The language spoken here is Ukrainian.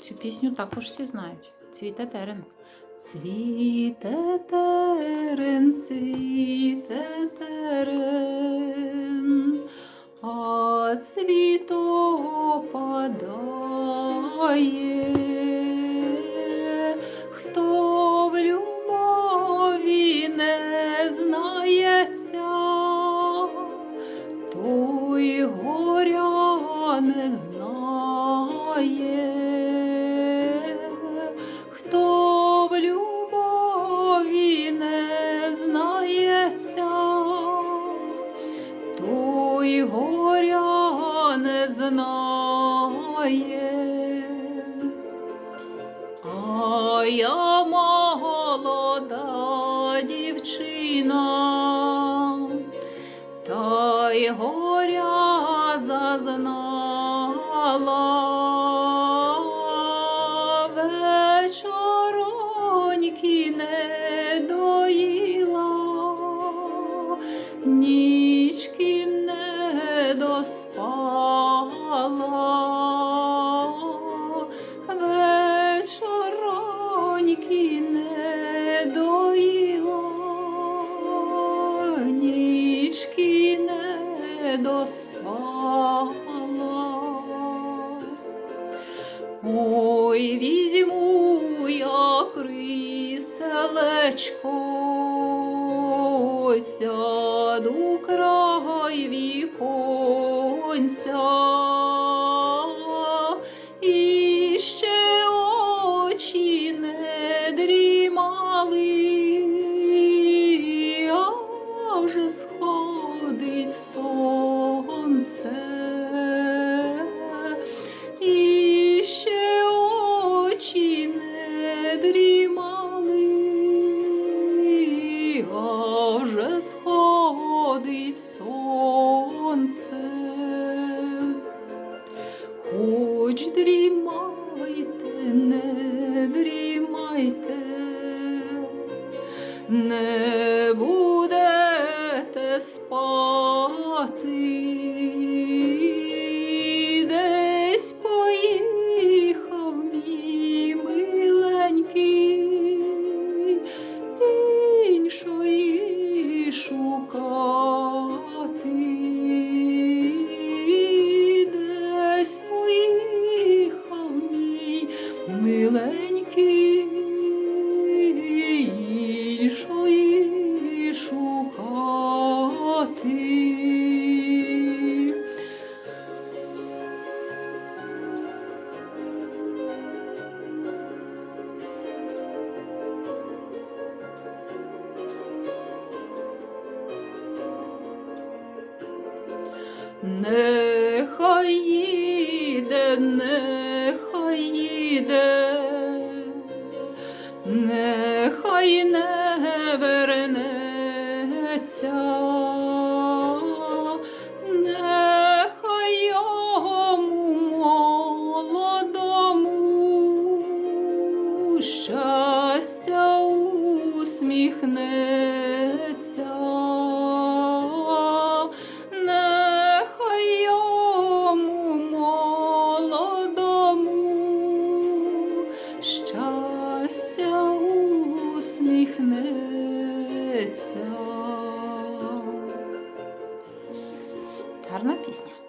Цю пісню також всі знають. Цвіте терен. Цвіте терен, цвіте терен, а цвіто падає. Хто в любові не знається, не знає. А я молода дівчина, та й горя зазнала, вечороньки не доїла, нічки нічки не доспала. Ой, візьму я криселечко, сяду край віконця, вже сходить сонце. Хоч дрімайте, не дрімайте, не будете спати, десь поїхав мій миленький, Нехай їде, нехай їде, нехай не вернеться, серця. Гарна пісня.